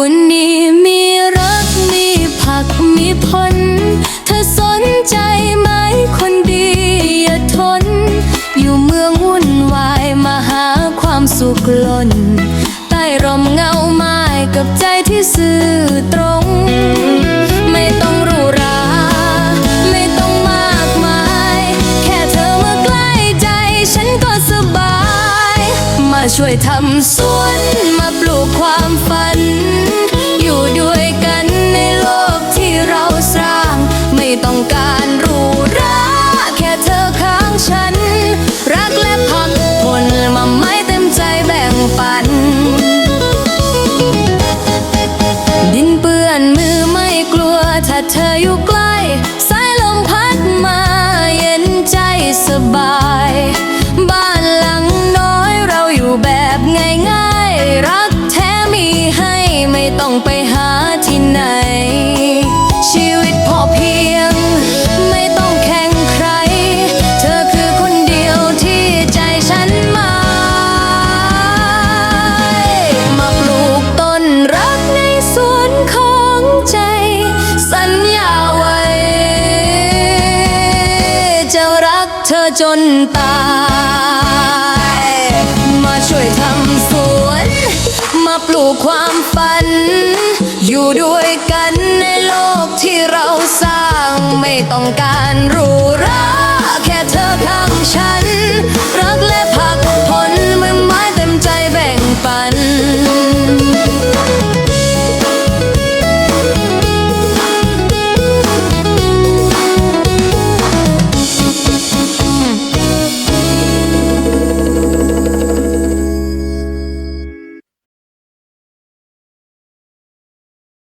วนนี้มีรักมีผักมีผลเธอสนใจไหมคนดีอย่าทน อยู่เมืองวุ่นวายมาหาความสุขล้นใต้ร่มเงาไม้กับใจที่ซื่อตรงไม่ต้องรู้ราไม่ต้องมากมายแค่เธอมาใกล้ใจฉันก็สบายมาช่วยทำสวนมา ฝัน ดินเปื้อนมือไม่กลัว ถ้าเธออยู่ จะรักเธอจนตาย มาช่วยทำสวน มาปลูกความฝัน อยู่ด้วยกันในโลกที่เราสร้างไม่ต้องการรู้